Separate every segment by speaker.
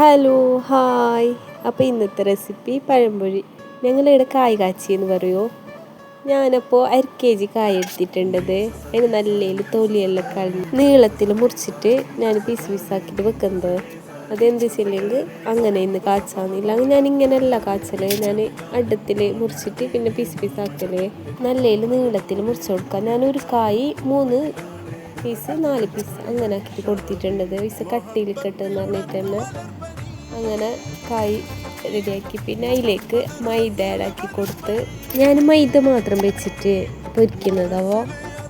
Speaker 1: Hello hi. അപ്പോൾ ഇന്നത്തെ recipe പഴംപൊഴി ഞങ്ങളിവിടെ കായ് കാച്ചി എന്ന് പറയുമോ ഞാനപ്പോൾ അര കെ ജി കായ എടുത്തിട്ടുണ്ടത്. അതിന് നല്ല തൊലിയെല്ലാം കളഞ്ഞ് നീളത്തിൽ മുറിച്ചിട്ട് ഞാൻ പീസ് പീസാക്കിയിട്ട് വെക്കുന്നത്. അതെന്ത് വെച്ചില്ലെങ്കിൽ അങ്ങനെ ഇന്ന് കാച്ചാന്നില്ല ഞാൻ ഇങ്ങനെയല്ല കാച്ചൽ. ഞാൻ അടുത്തിൽ മുറിച്ചിട്ട് പിന്നെ പീസ് പീസാക്കൽ നല്ല നീളത്തിൽ മുറിച്ച് കൊടുക്കാം. ഞാനൊരു കായ് മൂന്ന് പീസ് നാല് പീസ് അങ്ങനെ ആക്കിയിട്ട് കൊടുത്തിട്ടുണ്ടത്. പീസ് കട്ടിയിൽ കെട്ടെന്ന് പറഞ്ഞിട്ട് തന്നെ. അങ്ങനെ കായ് റെഡിയാക്കി. പിന്നെ അതിലേക്ക് മൈദ ആഡാക്കി കൊടുത്ത് ഞാൻ മൈദ മാത്രം വെച്ചിട്ട് പൊരിക്കുന്നതാവോ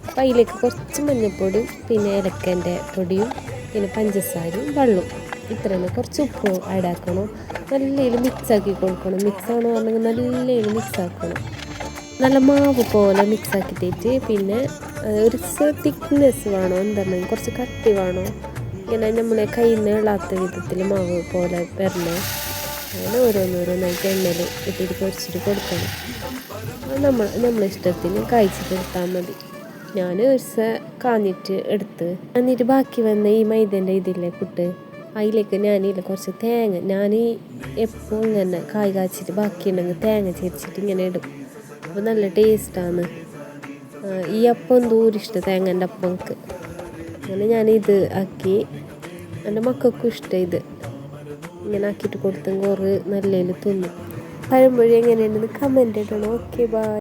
Speaker 1: അപ്പോൾ അതിലേക്ക് കുറച്ച് മഞ്ഞൾപ്പൊടിയും പിന്നെ ഇലക്കന്റെ പൊടിയും പിന്നെ പഞ്ചസാരയും വെള്ളവും. ഇത്രയും കുറച്ച് ഉപ്പ് ആഡാക്കണം നല്ല മിക്സാക്കി കൊടുക്കണം. മിക്സാണോ പറഞ്ഞെങ്കിൽ നല്ല മിക്സ് ആക്കണം. നല്ല മാവ് പോലെ മിക്സ് ആക്കിയിട്ട് പിന്നെ ഒരു തിക്നെസ് വേണോ? എന്താണെങ്കിൽ കുറച്ച് കട്ടി വേണോ? ഇങ്ങനെ നമ്മളെ കയ്യിൽ നിന്ന് ഇളാത്ത വിധത്തിൽ മാവ് പോലെ വരണേ. അങ്ങനെ ഓരോന്നോരോന്നായിട്ട് എണ്ണയിൽ ഇട്ടിട്ട് പൊരിച്ചിട്ട് കൊടുക്കണം. നമ്മൾ നമ്മളെ ഇഷ്ടത്തിന് കഴിച്ചിട്ട് എടുത്താൽ മതി. ഞാൻ ഒരു ദിവസം കാഞ്ഞിട്ട് എടുത്ത് എന്നിട്ട് ബാക്കി വന്ന ഈ മൈദന്റെ ഇതില്ലേ കുട്ട് അതിലേക്ക് ഞാനില്ല കുറച്ച് തേങ്ങ ഞാൻ എപ്പോഴും ഇങ്ങനെ കായ് കാച്ചിട്ട് ബാക്കിയുണ്ടെങ്കിൽ തേങ്ങ ചേരിച്ചിട്ട് ഇങ്ങനെ ഇടും. അപ്പോൾ നല്ല ടേസ്റ്റാണ് ഈ അപ്പം എന്തോരം ഇഷ്ടം തേങ്ങന്റെ അപ്പം എനിക്ക്. അങ്ങനെ ഞാനിത് ആക്കി എന്റെ മക്കൾക്കും ഇഷ്ടം ഇത്. ഇങ്ങനെ ആക്കിയിട്ട് കൊടുത്തെങ്കിൽ കുറേ നല്ലതിൽ തിന്നും. പഴംപൊഴി എങ്ങനെയുണ്ടെന്ന് കമന്റ് ഇടണം. Okay bye